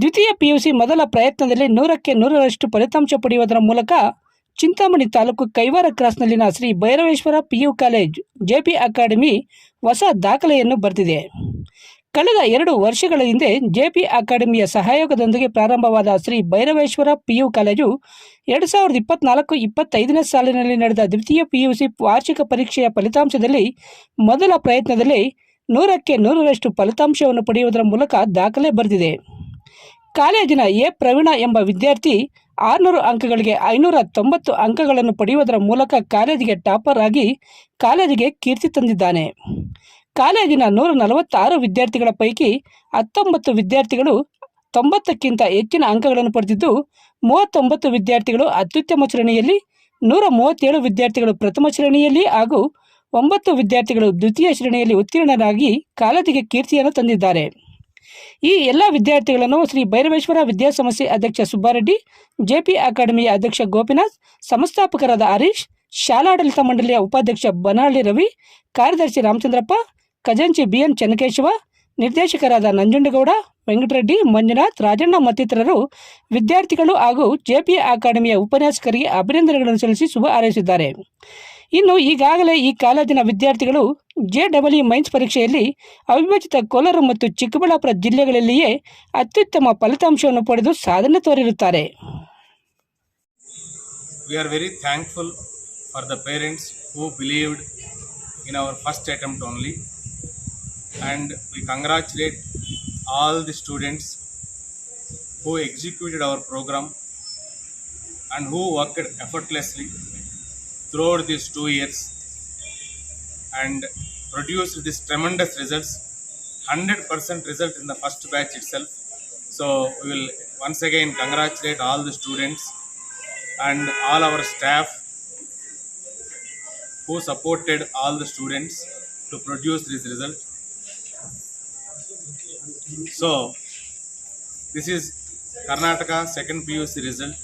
ದ್ವಿತೀಯ ಪಿಯುಸಿ ಮೊದಲ ಪ್ರಯತ್ನದಲ್ಲಿ ನೂರಕ್ಕೆ ನೂರರಷ್ಟು ಫಲಿತಾಂಶ ಪಡೆಯುವುದರ ಮೂಲಕ Chintamani taluk Kaiwara ಕ್ರಾಸ್ನಲ್ಲಿನ Shri Bhairaveshwara PU college JP academy ಹೊಸ ದಾಖಲೆಯನ್ನು ಬರೆದಿದೆ ಕಳೆದ ಎರಡು ವರ್ಷಗಳ ಹಿಂದೆ ಜೆಪಿ ಅಕಾಡೆಮಿಯ ಸಹಯೋಗದೊಂದಿಗೆ ಪ್ರಾರಂಭವಾದ ಶ್ರೀ ಭೈರವೇಶ್ವರ ಪಿಯು ಕಾಲೇಜು ಎರಡು ಸಾವಿರದ ಇಪ್ಪತ್ನಾಲ್ಕು ಇಪ್ಪತ್ತೈದನೇ ಸಾಲಿನಲ್ಲಿ ನಡೆದ ದ್ವಿತೀಯ ಪಿಯುಸಿ ವಾರ್ಷಿಕ ಪರೀಕ್ಷೆಯ ಫಲಿತಾಂಶದಲ್ಲಿ ಮೊದಲ ಪ್ರಯತ್ನದಲ್ಲಿ ನೂರಕ್ಕೆ ನೂರರಷ್ಟು ಫಲಿತಾಂಶವನ್ನು ಪಡೆಯುವುದರ ಮೂಲಕ ದಾಖಲೆ ಬರೆದಿದೆ ಕಾಲೇಜಿನ ಎ ಪ್ರವೀಣ ಎಂಬ ವಿದ್ಯಾರ್ಥಿ ಆರುನೂರು ಅಂಕಗಳಿಗೆ ಐನೂರ ತೊಂಬತ್ತು ಅಂಕಗಳನ್ನು ಪಡೆಯುವುದರ ಮೂಲಕ ಕಾಲೇಜಿಗೆ ಟಾಪರ್ ಆಗಿ ಕಾಲೇಜಿಗೆ ಕೀರ್ತಿ ತಂದಿದ್ದಾನೆ. ಕಾಲೇಜಿನ ನೂರ ನಲವತ್ತಾರು ವಿದ್ಯಾರ್ಥಿಗಳ ಪೈಕಿ ಹತ್ತೊಂಬತ್ತು ವಿದ್ಯಾರ್ಥಿಗಳು ತೊಂಬತ್ತಕ್ಕಿಂತ ಹೆಚ್ಚಿನ ಅಂಕಗಳನ್ನು ಪಡೆದಿದ್ದು, ಮೂವತ್ತೊಂಬತ್ತು ವಿದ್ಯಾರ್ಥಿಗಳು ಅತ್ಯುತ್ತಮ ಶ್ರೇಣಿಯಲ್ಲಿ, ನೂರ ಮೂವತ್ತೇಳು ವಿದ್ಯಾರ್ಥಿಗಳು ಪ್ರಥಮ ಶ್ರೇಣಿಯಲ್ಲಿ ಹಾಗೂ ಒಂಬತ್ತು ವಿದ್ಯಾರ್ಥಿಗಳು ದ್ವಿತೀಯ ಶ್ರೇಣಿಯಲ್ಲಿ ಉತ್ತೀರ್ಣರಾಗಿ ಕಾಲೇಜಿಗೆ ಕೀರ್ತಿಯನ್ನು ತಂದಿದ್ದಾರೆ. ಈ ಎಲ್ಲ ವಿದ್ಯಾರ್ಥಿಗಳನ್ನು ಶ್ರೀ ಭೈರವೇಶ್ವರ ವಿದ್ಯಾಸಂಸ್ಥೆ ಅಧ್ಯಕ್ಷ ಸುಬ್ಬಾರೆಡ್ಡಿ, ಜೆಪಿ ಅಕಾಡೆಮಿಯ ಅಧ್ಯಕ್ಷ ಗೋಪಿನಾಥ್, ಸಂಸ್ಥಾಪಕರಾದ ಹರೀಶ್ ಶಾಲಾಡಳಿತ ಮಂಡಳಿಯ ಉಪಾಧ್ಯಕ್ಷ ಬನಹಳ್ಳಿ ರವಿ, ಕಾರ್ಯದರ್ಶಿ ರಾಮಚಂದ್ರಪ್ಪ, ಖಜಾಂಚಿ ಬಿಎನ್ ಚನ್ನಕೇಶವ, ನಿರ್ದೇಶಕರಾದ ನಂಜುಂಡಗೌಡ, ವೆಂಕಟರೆಡ್ಡಿ, ಮಂಜುನಾಥ್, ರಾಜಣ್ಣ ಮತ್ತಿತರರು ವಿದ್ಯಾರ್ಥಿಗಳು ಹಾಗೂ ಜೆಪಿ ಅಕಾಡೆಮಿಯ ಉಪನ್ಯಾಸಕರಿಗೆ ಅಭಿನಂದನೆಗಳನ್ನು ಸಲ್ಲಿಸಿ ಶುಭ ಹಾರೈಸಿದ್ದಾರೆ. ಇನ್ನು ಈಗಾಗಲೇ ಈ ಕಾಲೇಜಿನ ವಿದ್ಯಾರ್ಥಿಗಳು ಜೆ ಡಬ್ಲ್ಯೂ ಮೈನ್ಸ್ ಪರೀಕ್ಷೆಯಲ್ಲಿ ಅವಿಭಜಿತ ಕೋಲಾರು ಮತ್ತು ಚಿಕ್ಕಬಳ್ಳಾಪುರ ಜಿಲ್ಲೆಗಳಲ್ಲಿಯೇ ಅತ್ಯುತ್ತಮ ಫಲಿತಾಂಶವನ್ನು ಪಡೆದು ಸಾಧನೆ ತೋರಿರುತ್ತಾರೆ. We are very thankful for the parents who believed in our first attempt only and we congratulate all the students who executed our programme and who worked effortlessly. Throughout these two years and produced these tremendous results. 100% result in the first batch itself. So we will once again congratulate all the students and all our staff who supported all the students to produce this result. So this is karnataka second puc result.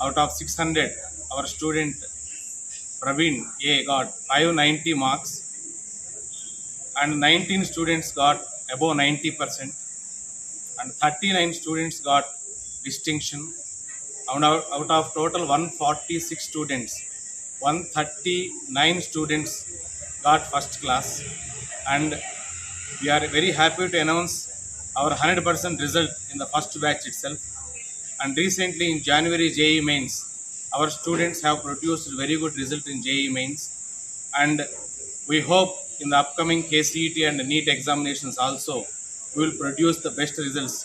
Out of 600 our student Praveen A got 590 marks and 19 students got above 90% and 39 students got distinction. Out of, out of total 146 students 139 students got first class. And we are very happy to announce our 100% result in the first batch itself. And recently in january je mains our students have produced very good result in je mains and we hope in the upcoming kcet and neat examinations also we will produce the best results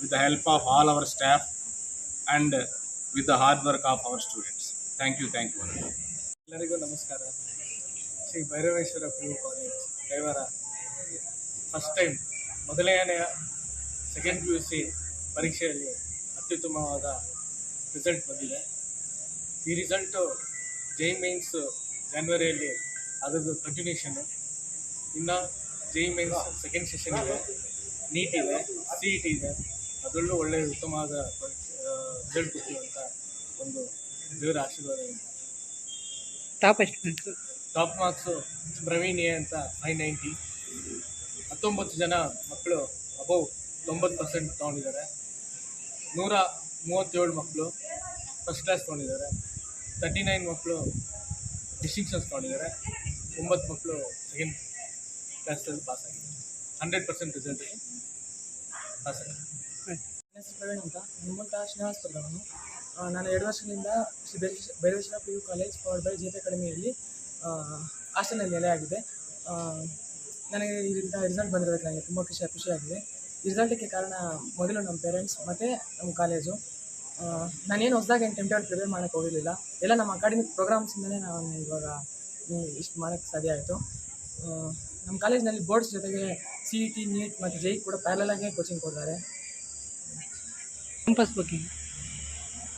with the help of all our staff and with the hard work of our students thank you thank you ಎಲ್ಲರಿಗೂ ನಮಸ್ಕಾರ Shri Bhairaveshwara P U college Kaivara first time ಮೊದಲನೆಯ second P U C ಪರೀಕ್ಷೆಯಲ್ಲಿ ಅತ್ಯುತ್ತಮವಾದ result ಬಂದಿದೆ ಈ result ಜೈ mains ಜಾನ್ವರಿಯಲ್ಲಿ ಅದರದ್ದು continuation ಇನ್ನು JEE mains second session ಇದೆ. ನೀಟ್ ಇದೆ ಸಿ ಇ ಟಿ ಇದೆ. ಅದರಲ್ಲೂ ಒಳ್ಳೆಯ ಉತ್ತಮವಾದ ರಿಸಲ್ಟ್ ಅಂತ ಒಂದು ದೇವರ ಆಶೀರ್ವಾದ ಇದೆ. ಟಾಪ್ ಎಷ್ಟು ಟಾಪ್ ಮಾರ್ಕ್ಸು ಪ್ರವೀಣ್ ಎ ಅಂತ ಫೈವ್ ನೈಂಟಿ ಹತ್ತೊಂಬತ್ತು ಜನ ಮಕ್ಕಳು ಅಬೌವ್ ತೊಂಬತ್ತು ಪರ್ಸೆಂಟ್ ತೊಗೊಂಡಿದ್ದಾರೆ. ನೂರ ಮೂವತ್ತೇಳು ಮಕ್ಕಳು ಫಸ್ಟ್ ಕ್ಲಾಸ್ ತೊಗೊಂಡಿದ್ದಾರೆ. ತರ್ಟಿ ನೈನ್ ಮಕ್ಕಳು ಡಿಸ್ಟಿಂಕ್ಷನ್ಸ್ ತೊಗೊಂಡಿದ್ದಾರೆ. ಒಂಬತ್ತು ಮಕ್ಕಳು ಸೆಕೆಂಡ್ ಕ್ಲಾಸಲ್ಲಿ ಪಾಸ್ ಆಗಿದೆ ಹಂಡ್ರೆಡ್ ಪರ್ಸೆಂಟ್ ರಿಸಲ್ಟ್ ಪಾಸ್ ಆಗಿದೆ ಪ್ರವೀಣ್ ಅಂತ. ನಿಮ್ಮಂತ ಶ್ರೀನಿವಾಸ್ ನಾನು ಆ, ನಾನು ಎರಡು ವರ್ಷದಿಂದ ಶ್ರೀ ಪಿ ಯು ಕಾಲೇಜ್ ಫಾರ್ಡ್ ಬೈ ಜೆ ಪಿ ಅಕಾಡೆಮಿಯಲ್ಲಿ ಹಾಸ್ಟೆಲ್ನಲ್ಲಿ ನೆಲೆಯಾಗಿದೆ ಆಗಿದೆ. ನನಗೆ ಇದರಿಂದ ರಿಸಲ್ಟ್ ಬಂದಿರೋದಕ್ಕೆ ನನಗೆ ತುಂಬ ಖುಷಿ ಖುಷಿಯಾಗಿದೆ. ರಿಸಲ್ಟಿಗೆ ಕಾರಣ ಮೊದಲು ನಮ್ಮ ಪೇರೆಂಟ್ಸ್ ಮತ್ತು ನಮ್ಮ ಕಾಲೇಜು. ನಾನೇನು ಹೊಸದಾಗಿ ಏನು ಟೆಂಪ್ಟೇಟ್ ಪ್ರಿಪೇರ್ ಮಾಡೋಕ್ಕೆ ಹೋಗಿರಲಿಲ್ಲ. ಎಲ್ಲ ನಮ್ಮ ಅಕಾಡೆಮಿಕ್ ಪ್ರೋಗ್ರಾಮ್ಸಿಂದಲೇ ನಾನು ಇವಾಗ ಇಷ್ಟು ಮಾಡೋಕ್ಕೆ ಸಾಧ್ಯ ಆಯಿತು. ನಮ್ಮ ಕಾಲೇಜ್ನಲ್ಲಿ ಬೋರ್ಡ್ಸ್ ಜೊತೆಗೆ ಸಿ ಇ ಟಿ ನೀಟ್ ಮತ್ತು ಜೈ ಕೂಡ ಪ್ಯಾರಲಾಗೆ ಕೋಚಿಂಗ್ ಕೊಡ್ತಾರೆ. ಕ್ಯಾಂಪಸ್ ಬಗ್ಗೆ?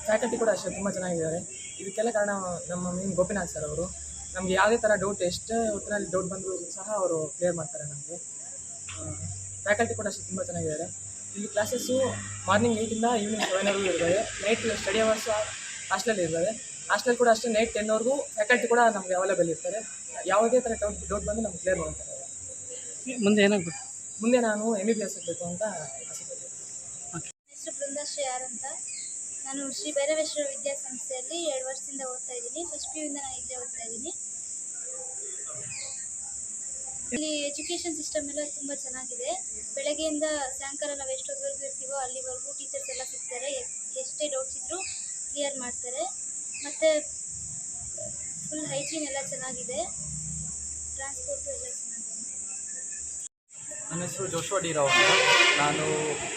ಫ್ಯಾಕಲ್ಟಿ ಕೂಡ ಅಷ್ಟೇ ತುಂಬ ಚೆನ್ನಾಗಿದ್ದಾರೆ. ಇದಕ್ಕೆಲ್ಲ ಕಾರಣ ನಮ್ಮ ಮೇನ್ ಗೋಪಿನಾಥ್ ಸರ್ ಅವರು. ನಮಗೆ ಯಾವುದೇ ಥರ ಡೌಟ್ ಎಷ್ಟೇ ಹೊತ್ತಿನಲ್ಲಿ ಡೌಟ್ ಬಂದರೂ ಸಹ ಅವರು ಕ್ಲಿಯರ್ ಮಾಡ್ತಾರೆ ನಮಗೆ. ಫ್ಯಾಕಲ್ಟಿ ಕೂಡ ಅಷ್ಟೇ ತುಂಬ ಚೆನ್ನಾಗಿದ್ದಾರೆ. ಇಲ್ಲಿ ಕ್ಲಾಸಸ್ಸು ಮಾರ್ನಿಂಗ್ ಏಯ್ಟಿಂದ ಈವ್ನಿಂಗ್ ಸೆವೆನ್ವರೆಗೂ ಇರ್ತದೆ ನೈಟ್ ಸ್ಟಡಿ ಅವರ್ಸ್ ಹಾಸ್ಟೆಲಲ್ಲಿ ಇರ್ತದೆ ಹಾಸ್ಟೆಲ್ ಕೂಡ ಅಷ್ಟೇ ನೈಟ್ ಟೆನ್ವರೆಗೂ ಫ್ಯಾಕಲ್ಟಿ ಕೂಡ ನಮಗೆ ಅವೈಲೇಬಲ್ ಇರ್ತಾರೆ. ಯಾವುದೇ ಥರ ಡೌಟ್ ಡೌಟ್ ಬಂದು ನಮ್ಗೆ ಕ್ಲಿಯರ್ ಮಾಡ್ತಾರೆ ಮುಂದೆ ಏನಾಗಬೇಕು? ಮುಂದೆ ನಾನು ಎಂ ಬಿ ಬಿ ಎಸ್ ಆಗಬೇಕು ಅಂತ ಆಸೆ ಹೆಸರು ಹೆಸರು ಅಂತ? ನಾನು ಶ್ರೀ ಭೈರವೇಶ್ವರ ವಿದ್ಯಾಸಂಸ್ಥೆಯಲ್ಲಿ ಎರಡು ವರ್ಷದಿಂದ ಓದ್ತಾ ಇದ್ದೀನಿ. ಫಸ್ಟ್ ಪಿ ಇಂದ ನಾನು ಇಲ್ಲೇ ಓದ್ತಾ ಇದ್ದೀನಿ. ಇಲ್ಲಿ ಎಜುಕೇಷನ್ ಸಿಸ್ಟಮ್ ಎಲ್ಲ ತುಂಬಾ ಚೆನ್ನಾಗಿದೆ. ಬೆಳಗ್ಗೆಯಿಂದ ಸಾಯಂಕಾಲ ನಾವು ಎಷ್ಟೊತ್ತವರೆಗೂ ಇರ್ತೀವೋ ಅಲ್ಲಿವರೆಗೂ ಟೀಚರ್ಸ್ ಎಲ್ಲ ಸಿಗ್ತಾರೆ. ಎಷ್ಟೇ ಡೌಟ್ಸ್ ಇದ್ರು ಕ್ಲಿಯರ್ ಮಾಡ್ತಾರೆ. ಮತ್ತೆ ಫುಲ್ ಹೈಜೀನ್ ಎಲ್ಲ ಚೆನ್ನಾಗಿದೆ. ಟ್ರಾನ್ಸ್ಪೋರ್ಟ್ ಎಲ್ಲ ಚೆನ್ನಾಗಿದೆ. ನನ್ನ ಹೆಸರು ಜೋಶ್ವಾ ಡಿ ರಾವ್ ಅಂತ. ನಾನು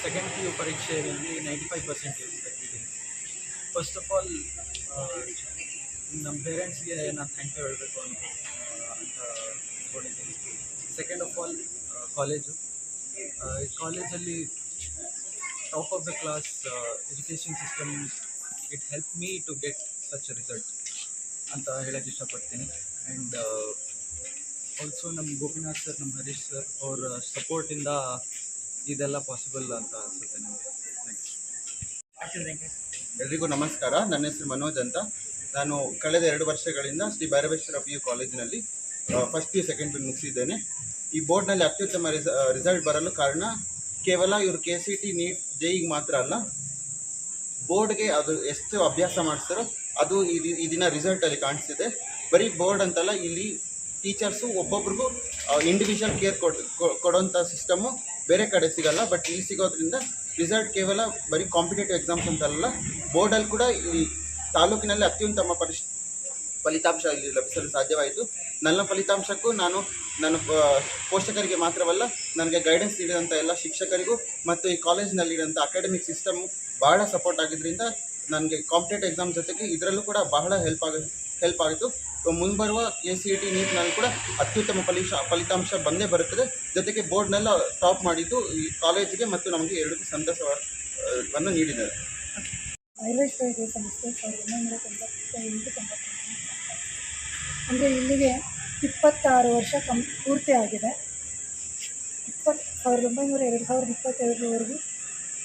ಸೆಕೆಂಡ್ ಪಿ ಯು ಪರೀಕ್ಷೆಯಲ್ಲಿ ನೈಂಟಿ ಫೈವ್ ತೆಗೆದಿದ್ದೀನಿ. ಫಸ್ಟ್ ಆಫ್ ಆಲ್ ನಮ್ಮ ಪೇರೆಂಟ್ಸ್ಗೆ ನಾನು ಥ್ಯಾಂಕ್ ಯು ಹೇಳಬೇಕು ಅಂತ. ಸೆಕೆಂಡ್ ಆಫ್ ಆಲ್ ಕಾಲೇಜು ಈ ಕಾಲೇಜಲ್ಲಿ top of the class education system it help me to get such result ಅಂತ ಹೇಳಕ್ಕೆ ಇಷ್ಟಪಡ್ತೀನಿ. ಆ್ಯಂಡ್ ಆಲ್ಸೋ ನಮ್ಮ ಗೋಪಿನಾಥ್ ಸರ್ ನಮ್ಮ ಹರೀಶ್ ಸರ್ ಅವ್ರ ಸಪೋರ್ಟಿಂದ ಇದೆಲ್ಲ ಪಾಸಿಬಲ್ ಅಂತ ಅನಿಸುತ್ತೆ ನನಗೆ ಎಲ್ರಿಗೂ ನಮಸ್ಕಾರ. ನನ್ನ ಹೆಸರು ಮನೋಜ್ ಅಂತ. ನಾನು ಕಳೆದ ಎರಡು ವರ್ಷಗಳಿಂದ ಶ್ರೀ ಭೈರವೇಶ್ವರ ಪಿ ಯು ಕಾಲೇಜಿನಲ್ಲಿ first P U second P ಮುಗಿಸಿದ್ದೇನೆ. ಈ ಬೋರ್ಡ್ನಲ್ಲಿ ಅತ್ಯುತ್ತಮ ರಿಸ ರಿಸಲ್ಟ್ ಬರಲು ಕಾರಣ ಕೇವಲ ಇವರು ಕೆ ಸಿ ಟಿ ನೀಟ್ ಜೈಗೆ ಮಾತ್ರ ಅಲ್ಲ ಬೋರ್ಡ್ಗೆ ಅದು ಎಷ್ಟು ಅಭ್ಯಾಸ ಮಾಡಿಸ್ತಾರೋ ಅದು ಈ ದಿನ ರಿಸಲ್ಟಲ್ಲಿ ಕಾಣಿಸ್ತಿದೆ. ಬರೀ ಬೋರ್ಡ್ ಅಂತಲ್ಲ, ಇಲ್ಲಿ ಟೀಚರ್ಸು ಒಬ್ಬೊಬ್ರಿಗೂ ಇಂಡಿವಿಜುವಲ್ ಕೇರ್ ಕೊಡ್ ಕೊಡೋಂಥ ಸಿಸ್ಟಮು ಬೇರೆ ಕಡೆ ಸಿಗಲ್ಲ ಬಟ್ ಇಲ್ಲಿ ಸಿಗೋದ್ರಿಂದ ರಿಸಲ್ಟ್ ಕೇವಲ ಬರೀ ಕಾಂಪಿಟೇಟಿವ್ ಎಕ್ಸಾಮ್ಸ್ ಅಂತಲ್ಲ ಬೋರ್ಡಲ್ಲಿ ಕೂಡ ಈ ತಾಲೂಕಿನಲ್ಲಿ ಅತ್ಯುತ್ತಮ ಪರಿಶ್ ಫಲಿತಾಂಶ ಇಲ್ಲಿ ಲಭಿಸಲು ಸಾಧ್ಯವಾಯಿತು. ನನ್ನ ಫಲಿತಾಂಶಕ್ಕೂ ನಾನು, ನನ್ನ ಪೋಷಕರಿಗೆ ಮಾತ್ರವಲ್ಲ, ನನಗೆ ಗೈಡೆನ್ಸ್ ನೀಡಿದಂಥ ಎಲ್ಲ ಶಿಕ್ಷಕರಿಗೂ ಮತ್ತು ಈ ಕಾಲೇಜಿನಲ್ಲಿರೋಂಥ ಅಕಾಡೆಮಿಕ್ ಸಿಸ್ಟಮ್ ಬಹಳ ಸಪೋರ್ಟ್ ಆಗಿದ್ದರಿಂದ ನನಗೆ ಕಾಂಪಿಟೇಟಿವ್ ಎಕ್ಸಾಮ್ ಜೊತೆಗೆ ಇದರಲ್ಲೂ ಕೂಡ ಬಹಳ ಹೆಲ್ಪ್ ಆಗ ಹೆಲ್ಪ್ ಆಗಿತ್ತು ಮುಂಬರುವ ಎ ಸಿ ಇ ಟಿ ನೀಟ್ನಲ್ಲಿ ಕೂಡ ಅತ್ಯುತ್ತಮ ಫಲಿಶ, ಫಲಿತಾಂಶ ಬಂದೇ ಬರುತ್ತದೆ. ಜೊತೆಗೆ ಬೋರ್ಡ್ನೆಲ್ಲ ಟಾಪ್ ಮಾಡಿದ್ದು ಈ ಕಾಲೇಜಿಗೆ ಮತ್ತು ನಮಗೆ ಎರಡಕ್ಕೂ ಸಂತಸವನ್ನು ನೀಡಿದ್ದಾರೆ. ಅಂದರೆ ಇಲ್ಲಿಗೆ ಇಪ್ಪತ್ತಾರು ವರ್ಷ ಕಂ, ಪೂರ್ತಿ ಆಗಿದೆ. ಇಪ್ಪತ್ತು ಸಾವಿರದ ಒಂಬೈನೂರ ಎರಡು, ಸಾವಿರದ ಇಪ್ಪತ್ತೆರಡರವರೆಗೂ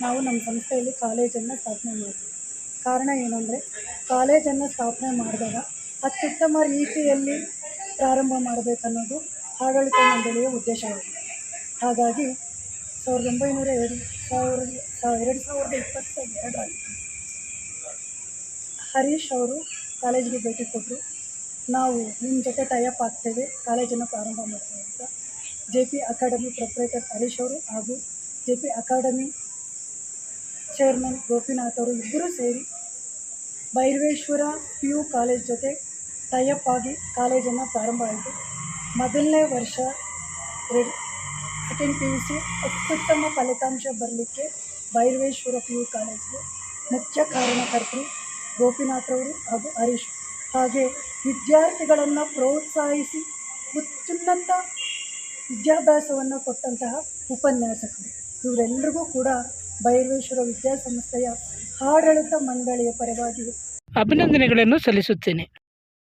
ನಾವು ನಮ್ಮ ಸಂಸ್ಥೆಯಲ್ಲಿ ಕಾಲೇಜನ್ನು ಸ್ಥಾಪನೆ ಮಾಡಿದ್ವಿ. ಕಾರಣ ಏನಂದರೆ ಕಾಲೇಜನ್ನು ಸ್ಥಾಪನೆ ಮಾಡಿದಾಗ ಅತ್ಯುತ್ತಮ ರೀತಿಯಲ್ಲಿ ಪ್ರಾರಂಭ ಮಾಡಬೇಕನ್ನೋದು ಆಡಳಿತ ಮಂಡಳಿಯ ಉದ್ದೇಶವಾಗಿದೆ ಹಾಗಾಗಿ ಸಾವಿರದ ಒಂಬೈನೂರ ಎರಡು, ಸಾವಿರದ ಎರಡು ಸಾವಿರದ ಇಪ್ಪತ್ತ ಎರಡರಲ್ಲಿ ಹರೀಶ್ ಅವರು ಕಾಲೇಜಿಗೆ ಭೇಟಿ ಕೊಟ್ಟರು. ನಾವು ನಿಮ್ಮ ಜೊತೆ ಟೈಅಪ್ ಆಗ್ತೇವೆ. ಕಾಲೇಜನ್ನು ಪ್ರಾರಂಭ ಮಾಡ್ತೇವೆ ಅಂತ. J P academy proprietor Harish ಅವರು ಹಾಗೂ J P academy chairman Gopinath ಅವರು ಇಬ್ಬರೂ ಸೇರಿ ಭೈರವೇಶ್ವರ ಪಿ ಯು ಕಾಲೇಜ್ ಜೊತೆ ಟೈಅಪ್ ಆಗಿ ಕಾಲೇಜನ್ನು ಪ್ರಾರಂಭ ಆಯಿತು. ಮೊದಲನೇ ವರ್ಷ ರೆಡ್ ಸೆಕೆಂಡ್ ಪಿ ಯು ಸಿ ಅತ್ಯುತ್ತಮ ಫಲಿತಾಂಶ ಬರಲಿಕ್ಕೆ ಭೈರವೇಶ್ವರ ಪಿ ಯು ಕಾಲೇಜ್ಗೆ ಮುಖ್ಯ ಕಾರಣಕರ್ತರು ಗೋಪಿನಾಥ್ರವರು ಹಾಗೂ ಹರೀಶ್ ಹಾಗೆ ವಿದ್ಯಾರ್ಥಿಗಳನ್ನು ಪ್ರೋತ್ಸಾಹಿಸಿ ಉತ್ತುನ್ನತ ವಿದ್ಯಾಭ್ಯಾಸವನ್ನು ಕೊಟ್ಟಂತಹ ಉಪನ್ಯಾಸಕರು. ಇವರೆಲ್ಲರಿಗೂ ಕೂಡ ಭೈರವೇಶ್ವರ ವಿದ್ಯಾಸಂಸ್ಥೆಯ ಆಡಳಿತ ಮಂಡಳಿಯ ಪರವಾಗಿ ಅಭಿನಂದನೆಗಳನ್ನು ಸಲ್ಲಿಸುತ್ತೇನೆ.